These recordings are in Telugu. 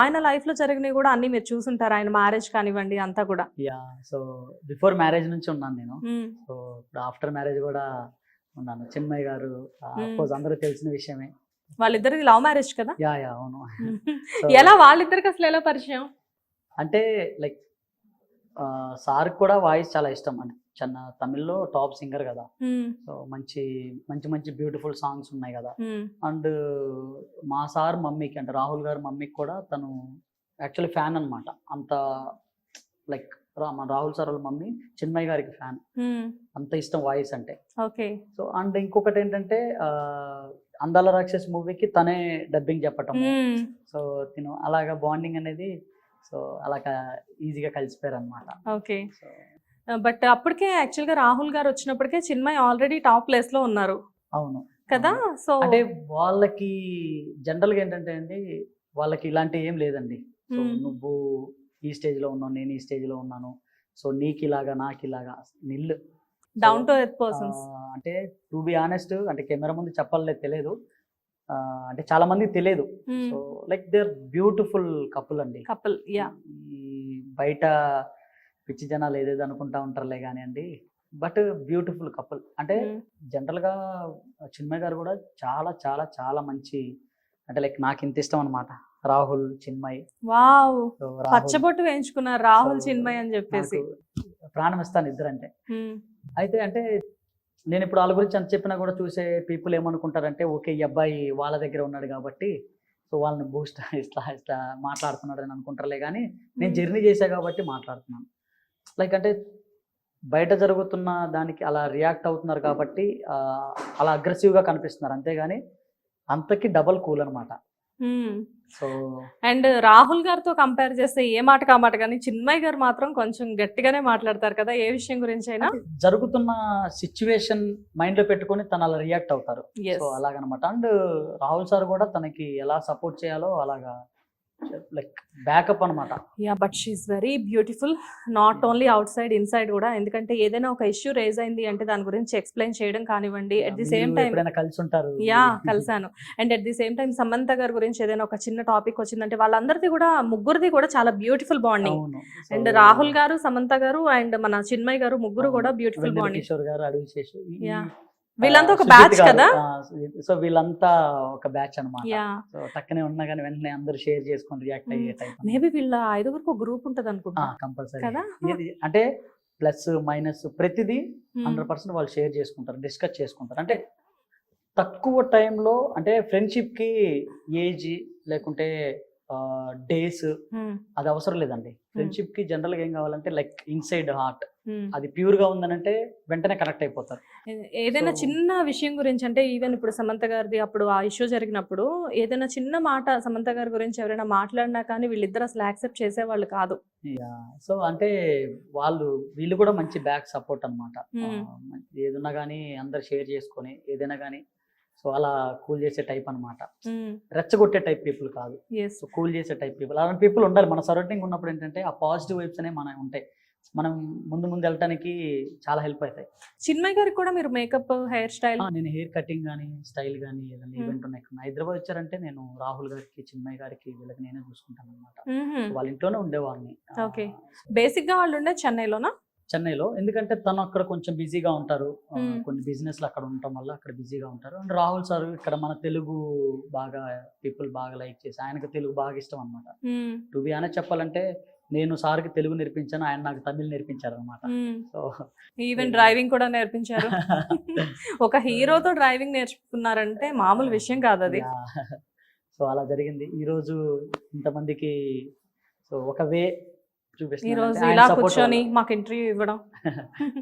ఆయన లైఫ్లో జరిగినవి కూడా అన్ని మీరు చూసుంటారు. ఆయన మ్యారేజ్ కానివ్వండి అంతా కూడా. యా సో బిఫోర్ మ్యారేజ్ నుంచి ఉన్నాను నేను. సో ఇప్పుడు ఆఫ్టర్ మ్యారేజ్ కూడా ఉన్నాను. చిన్మయ్య గారు అందరూ తెలిసిన విషయమే. వాళ్ళిద్దరిది లవ్ మ్యారేజ్ కదా? యా యా అవును. ఎలా వాళ్ళిద్దరికి అసలు ఎలా పరిచయం? అంటే లైక్ సార్ కూడా వాయిస్ చాలా ఇష్టం అంటే చిన్న తమిళ్ళో టాప్ సింగర్ కదా. సో మంచి మంచి మంచి బ్యూటిఫుల్ సాంగ్స్ ఉన్నాయి కదా. అండ్ మా సార్ మమ్మీకి అంటే రాహుల్ గారు మమ్మీకి కూడా తను యాక్చువల్లీ ఫ్యాన్ అన్నమాట అంత లైక్ మన రాహుల్ సార్ వాళ్ళ మమ్మీ చిన్మయ్య గారికి ఫ్యాన్. అంత ఇష్టం వాయిస్ అంటే ఓకే సో అండ్ ఇంకొకటి ఏంటంటే అందాల రాక్షస్ మూవీకి తనే డబ్బింగ్ చెప్పటం. సో తిను అలాగా బాండింగ్ అనేది సో అలాగా ఈజీగా కలిసిపోయారు అనమాట ఓకే బట్ అప్పటికే యాక్చువల్గా రాహుల్ గారు వచ్చినప్పటికే చిన్మయ్ ఆల్రెడీ టాప్ ప్లేస్లో ఉన్నారు. అవును. కదా? సో అంటే వాళ్ళకి జనరల్గా ఏంటంటే అండి వాళ్ళకి ఇలాంటి ఏం లేదండి. సో. నువ్వు ఈ స్టేజ్లో ఉన్నావు నేను ఈ స్టేజ్లో ఉన్నాను. సో నీకు ఇలాగా నాకు ఇలాగా నిల్లు. డౌన్ టు ఎర్త్ పర్సన్స్ అంటే టు బి ఆనెస్ట్ అంటే కెమెరా ముందు చెప్పాలే తెలియదు. అంటే చాలా మందికి తెలియదు. So like they are beautiful couple అండి. Couple yeah. ఈ బయట పిచ్చి జనాలు ఏదేదో అనుకుంటా ఉంటారులే కానీ అండి. But beautiful couple. అంటే జనరల్గా చిన్మయ్ గారు కూడా చాలా చాలా చాలా మంచి అంటే లైక్ నాకు ఇంత ఇష్టం అనమాట రాహుల్ చిన్మయ్. వావ్! పచ్చబొట్టు వేయించుకున్నారు రాహుల్ చిన్మయ్ అని చెప్పేసి. ప్రాణం ఇస్తాను ఇద్దరంటే. అయితే అంటే నేను ఇప్పుడు వాళ్ళ గురించి ఎంత చెప్పినా కూడా చూసే పీపుల్ ఏమనుకుంటారంటే ఓకే ఈ అబ్బాయి వాళ్ళ దగ్గర ఉన్నాడు కాబట్టి సో వాళ్ళని బూస్ట్ ఇట్లా ఇట్లా మాట్లాడుతున్నాడు అని అనుకుంటారులే కానీ నేను. జర్నీ చేశా కాబట్టి మాట్లాడుతున్నాను లైక్ అంటే బయట జరుగుతున్న దానికి అలా రియాక్ట్ అవుతున్నారు కాబట్టి అలా అగ్రెసివ్గా కనిపిస్తున్నారు అంతేగాని అంతకి డబల్ కూల్ అనమాట. సో అండ్ రాహుల్ గారితో కంపేర్ చేస్తే ఏ మాట కామాట కానీ చిన్మయ్ గారు మాత్రం కొంచెం గట్టిగానే మాట్లాడతారు కదా ఏ విషయం గురించి అయినా జరుగుతున్న సిచ్యువేషన్ మైండ్లో పెట్టుకొని తను అలా రియాక్ట్ అవుతారు. సో అలాగనమాట. అండ్ రాహుల్ సార్ కూడా తనకి ఎలా సపోర్ట్ చేయాలో అలాగా లైక్ బ్యాకప్ అనమాట yeah but she's very beautiful not only outside inside కూడా. ఎందుకంటే ఏదైనా ఒక ఇష్యూ రేజ్ అయింది అంటే దాని గురించి ఎక్స్ప్లెయిన్ చేయడం కానివ్వండి. అట్ ది సేమ్ టైం కలిసి ఉంటారు yeah కలిసాను. And at the same time Samantha గారి గురించి ఏదైనా ఒక చిన్న టాపిక్ వచ్చిందంటే వాళ్ళందరిది కూడా ముగ్గురిది కూడా చాలా బ్యూటిఫుల్ బాండింగ్ అండ్ రాహుల్ గారు సమంత గారు అండ్ మన చిన్మయ్ గారు ముగ్గురు కూడా బ్యూటిఫుల్ బాండింగ్ కిషోర్ గారు. ఆ, వీళ్ళంతా ఒక బ్యాచ్ కదా? సో వీళ్ళంతా ఒక బ్యాచ్ అన్నమాట. యా. సో టక్కనే ఉన్నా కానీ వెంటనే అందరూ షేర్ చేసుకొని రియాక్ట్ అయ్యే టైప్ మేబీ వీళ్ళ ఐదుగురికి ఒక గ్రూప్ ఉంటది అనుకుంటా. కంపల్సరీ కదా? అంటే ప్లస్ మైనస్ ప్రతిదీ. హండ్రెడ్ పర్సెంట్ వాళ్ళు షేర్ చేసుకుంటారు డిస్కస్ చేసుకుంటారు. అంటే తక్కువ టైంలో అంటే ఫ్రెండ్షిప్కి ఏజ్ లేకుంటే డేస్. అది అవసరం లేదండి. ఫ్రెండ్షిప్కి జనరల్గా ఏం కావాలంటే లైక్ ఇన్సైడ్ హార్ట్. అది ప్యూర్గా ఉందనంటే వెంటనే కనెక్ట్ అయిపోతారు. ఏదైనా చిన్న విషయం గురించి అంటే ఈవెన్ ఇప్పుడు సమంత గారిది అప్పుడు ఆ ఇష్యూ జరిగినప్పుడు ఏదైనా చిన్న మాట సమంత గారి గురించి ఎవరైనా మాట్లాడినా కానీ వీళ్ళిద్దరు అసలు యాక్సెప్ట్ చేసేవాళ్ళు కాదు. సో అంటే వాళ్ళు వీళ్ళు కూడా మంచి బ్యాక్ సపోర్ట్ అనమాట. ఏదున్నా కానీ అందరు షేర్ చేసుకొని ఏదైనా కానీ సో అలా కూల్ చేసే టైప్ అన్నమాట. రెచ్చగొట్టే టైప్ పీపుల్ కాదు. సో కూల్ చేసే టైప్ పీపుల్. అలాంటి పీపుల్ ఉండాలి. మన సరౌండింగ్ ఉన్నప్పుడు ఏంటంటే ఆ పాజిటివ్ వైబ్స్ అనేవి మనకి ఉంటాయి. మనం ముందు ముందు వెళ్ళటానికి చాలా హెల్ప్ అవుతాయి. చిన్మయ్ గారికి కూడా మీరు మేకప్ హెయిర్ స్టైల్ నేను హెయిర్ కటింగ్ కానీ స్టైల్ కానీ ఏదైనా. ఈవెంట్ ఉన్నాయి. హైదరాబాద్ వచ్చారంటే నేను రాహుల్ గారికి చిన్మయ్య గారికి వీళ్ళకి నేనే చూసుకుంటాను అనమాట వాళ్ళ ఇంట్లోనే ఉండేవాడిని. సో బేసిక్గా వాళ్ళు ఉండే చెన్నైలోనా? చెన్నైలో. ఎందుకంటే తను అక్కడ కొంచెం బిజీగా ఉంటారు. కొన్ని బిజినెస్లు అక్కడ ఉండటం వల్ల అక్కడ బిజీగా ఉంటారు. అండ్ రాహుల్ సార్ ఇక్కడ మన తెలుగు బాగా పీపుల్ బాగా లైక్ చేసి ఆయనకు తెలుగు బాగా ఇష్టం అనమాట టు బి అనేది చెప్పాలంటే నేను సార్కి తెలుగు నేర్పించాను ఆయన నాకు తమిళ్ నేర్పించారు అనమాట సో ఈవెన్ డ్రైవింగ్ కూడా నేర్పించారు. ఒక హీరోతో డ్రైవింగ్ నేర్చుకున్నారంటే మామూలు విషయం కాదు అది. సో అలా జరిగింది. ఈ రోజు ఇంతమందికి సో ఒక వే ఈ రోజు ఇలా కూర్చొని మాకు ఇంటర్వ్యూ ఇవ్వడం.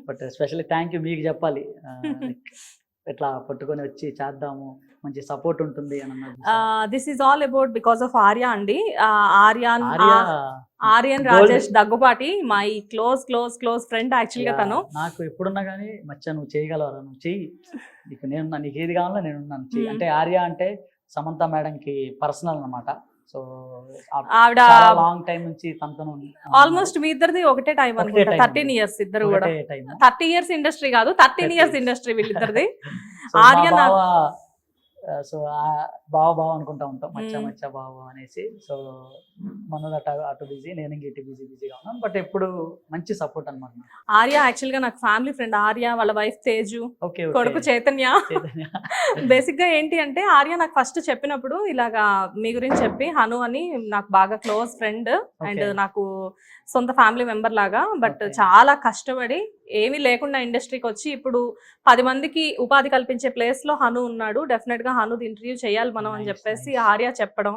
బట్ స్పెషల్లీ థ్యాంక్ యూ మీకు చెప్పాలి. ఇట్లా పట్టుకొని వచ్చి చేద్దాము మంచి సపోర్ట్ ఉంటుంది అని this is all about because of Arya అండి. Aryan Aryan. Rajesh Daggubati my close close close friend యాక్చువల్గా తను. నాకు ఎప్పుడున్నా కానీ మచ్చా నువ్వు చేయగలవరా? నువ్వు చెయ్యి. నీకు నేను నీకు ఏది కావాలో నేను Hmm. అంటే ఆర్య అంటే సమంత మేడం కి పర్సనల్ అన్నమాట. సో ఆవిడ లాంగ్ టైం నుంచి తనతో ఆల్మోస్ట్ మీ ఇద్దరిది ఒకటే టైం అనుకుంటా. థర్టీన్ ఇయర్స్ ఇద్దరు కూడా థర్టీ ఇయర్స్ ఇండస్ట్రీ కాదు థర్టీన్ 30 ఇయర్స్. ఇండస్ట్రీ వీళ్ళిద్దరిది సో మా ఆర్య నా- బావ సో బావ బావ అనుకుంటా ఉంటాం. మచ్చ. మచ్చ బావ అనేసి. సో మనోడు అటు అటు బిజీ నేను ఇంక ఇటు బిజీ బిజీగా ఉన్నాను. బట్ ఎప్పుడు మంచి సపోర్ట్ అనమాట ఆర్య యాక్చువల్గా నాకు ఫ్యామిలీ ఫ్రెండ్ ఆర్య వాళ్ళ వైఫ్ తేజు కొడుకు చైతన్య. బేసిక్గా ఏంటి అంటే ఆర్య నాకు ఫస్ట్ చెప్పినప్పుడు ఇలాగా మీ గురించి చెప్పి హను అని నాకు బాగా క్లోజ్ ఫ్రెండ్ అండ్. నాకు సొంత ఫ్యామిలీ మెంబర్ లాగా. బట్. చాలా కష్టపడి ఏమీ లేకుండా ఇండస్ట్రీకి వచ్చి ఇప్పుడు పది మందికి ఉపాధి కల్పించే ప్లేస్లో హను ఉన్నాడు. డెఫినెట్గా హను ఇంటర్వ్యూ చేయాలి మనం అని చెప్పేసి. ఆర్య చెప్పడం.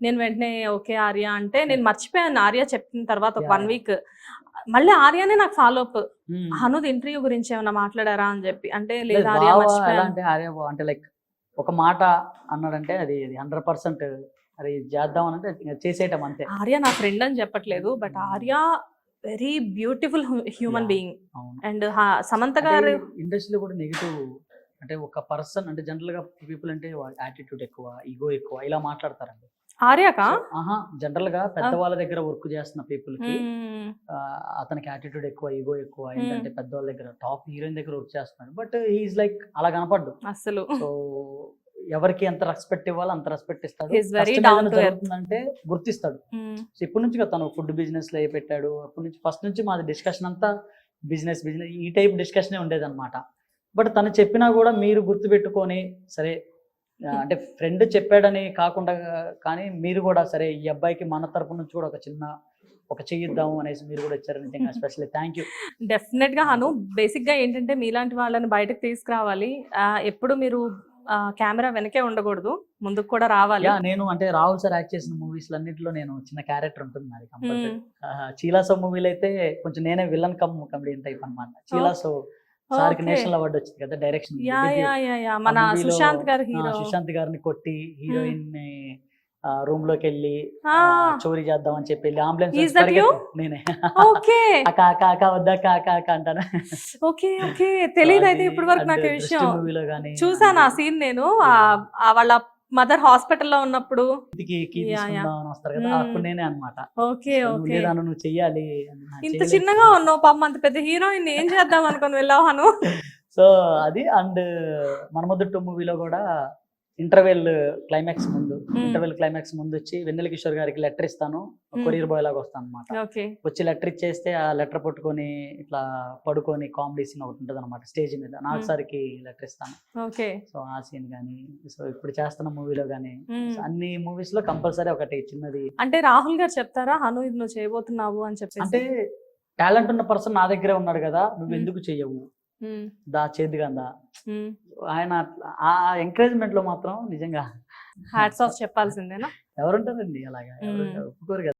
నేను వెంటనే ఓకే ఆర్య అంటే నేను మర్చిపోయాను. ఆర్య చెప్పిన తర్వాత ఒక. వన్ వీక్ మళ్ళీ ఆర్యనే నాకు ఫాలో అప్. హనుద్ ఇంటర్వ్యూ గురించి ఏమైనా మాట్లాడారా? అని చెప్పి. అంటే లేదు, ఆర్య అంటే ఆర్య అంటే లైక్ ఒక మాట అన్నాడంటే అది హండ్రెడ్ పర్సెంట్ అది చేద్దాం అని అంటే చేసేయటం అంతే. ఆర్య నా ఫ్రెండ్ అని చెప్పట్లేదు but Arya very beautiful human. Being and Samantha గారు ఇండస్ట్రీలో కూడా నెగిటివ్ అంటే ఒక పర్సన్ అంటే జనరల్గా పీపుల్ అంటే యాటిట్యూడ్ ఎక్కువ ఈగో ఎక్కువ ఇలా మాట్లాడతారండి. ఆర్యకా? ఆహా జనరల్గా పెద్దవాళ్ళ దగ్గర వర్క్ చేస్తున్న పీపుల్కి అతనికి యాటిట్యూడ్ ఎక్కువ ఈగో ఎక్కువ ఏంటంటే పెద్దవాళ్ళ దగ్గర టాప్ హీరోయిన్ దగ్గర వర్క్ చేస్తున్నాడు. బట్ హీఈస్ లైక్ అలా కనపడ్డు. అసలు సో ఎవరికి ఎంత రెస్పెక్ట్ ఇవ్వాలో అంత రెస్పెక్ట్ ఇస్తాడు. జరుగుతుందంటే గుర్తిస్తాడు. సో ఇప్పటి నుంచి తను ఫుడ్ బిజినెస్లో పెట్టాడు అప్పటి నుంచి ఫస్ట్ నుంచి మాది డిస్కషన్ అంతా బిజినెస్ బిజినెస్ ఈ టైప్ డిస్కషనే ఉండేది అనమాట బట్ తను చెప్పినా కూడా మీరు గుర్తుపెట్టుకొని సరే అంటే ఫ్రెండ్ చెప్పాడని కాకుండా కానీ మీరు కూడా సరే ఈ అబ్బాయికి మన తరపు నుంచి కూడా ఒక చిన్న ఒక చెయ్యిద్దాము అనేసి మీరు కూడా ఇచ్చారు నిజంగా స్పెషల్లీ థ్యాంక్ యూ డెఫినెట్గా హను బేసిక్గా ఏంటంటే మీలాంటి వాళ్ళని బయటకు తీసుకురావాలి. ఎప్పుడు మీరు కెమెరా వెనకే ఉండకూడదు ముందుకు కూడా రావాలి. నేను అంటే రాహుల్ సార్ యాక్ట్ చేసిన మూవీస్ అన్నింటిలో నేను చిన్న క్యారెక్టర్ ఉంటుంది నాది కంపల్సరీ. చీలాసో మూవీలో అయితే కొంచెం నేనే విలన్ కమ్ కమెడియన్ టైప్ అనమాట చీలాసో సార్కి. నేషనల్ అవార్డు వచ్చింది కదా direction yeah yeah yeah yeah. మన సుశాంత్ గారు హీరో. సుశాంత్ గారిని కొట్టి హీరోయిన్ని రూమ్లోకి వెళ్ళి చోరీ చేద్దాం అని చెప్పి అంబులెన్స్? నేనే. ఓకే. అక్క వద్దా అక్క అక్క అంటాను. Okay okay. తెలియదు అయితే ఇప్పటి వరకు నాకు ఈ విషయం చూసాను ఆ సీన్ నేను. ఆ వాళ్ళ మదర్ హాస్పిటల్లో ఉన్నప్పుడు. అనమాట ఓకే ఓకే నువ్వు చెయ్యాలి. ఇంత. చిన్నగా ఉన్నావు పాపం అంత పెద్ద హీరోయిన్ ఏం చేద్దాం అనుకుని వెళ్ళావు హను సో అది అండ్ మనమొద్దు టూ మూవీలో కూడా ఇంటర్వెల్ క్లైమాక్స్ ముందు. ఇంటర్వెల్ క్లైమాక్స్ ముందు వచ్చి వెన్నెల కిషోర్ గారికి లెటర్ ఇస్తాను. కొరియర్ బాయ్ లాగా వస్తాను అనమాట వచ్చి లెటర్ ఇచ్చేస్తే ఆ లెటర్ పట్టుకొని ఇట్లా పడుకొని కామెడీ సీన్ ఒకటి ఉంటుంది అనమాట స్టేజ్ మీద నాకు. సార్కి లెటర్ ఇస్తాను ఓకే సో ఆ సీన్ కానీ సో ఇప్పుడు చేస్తున్న మూవీలో మ్మ్. అన్ని మూవీస్లో కంపల్సరీ ఒకటి చిన్నది అంటే రాహుల్ గారు చెప్తారా హను ఇది నువ్వు చేయబోతున్నావు అని చెప్పేసి అంటే టాలెంట్ ఉన్న పర్సన్ నా దగ్గరే ఉన్నాడు కదా నువ్వు. ఎందుకు చెయ్యవు. దా చేద్దుగా దా మ్మ్. ఆయన ఆ ఎంకరేజ్మెంట్లో మాత్రం నిజంగా హ్యాట్స్ ఆఫ్ చెప్పాల్సిందేనా? ఎవరుంటారండి? అలాగా. ఒప్పుకోరు కదా.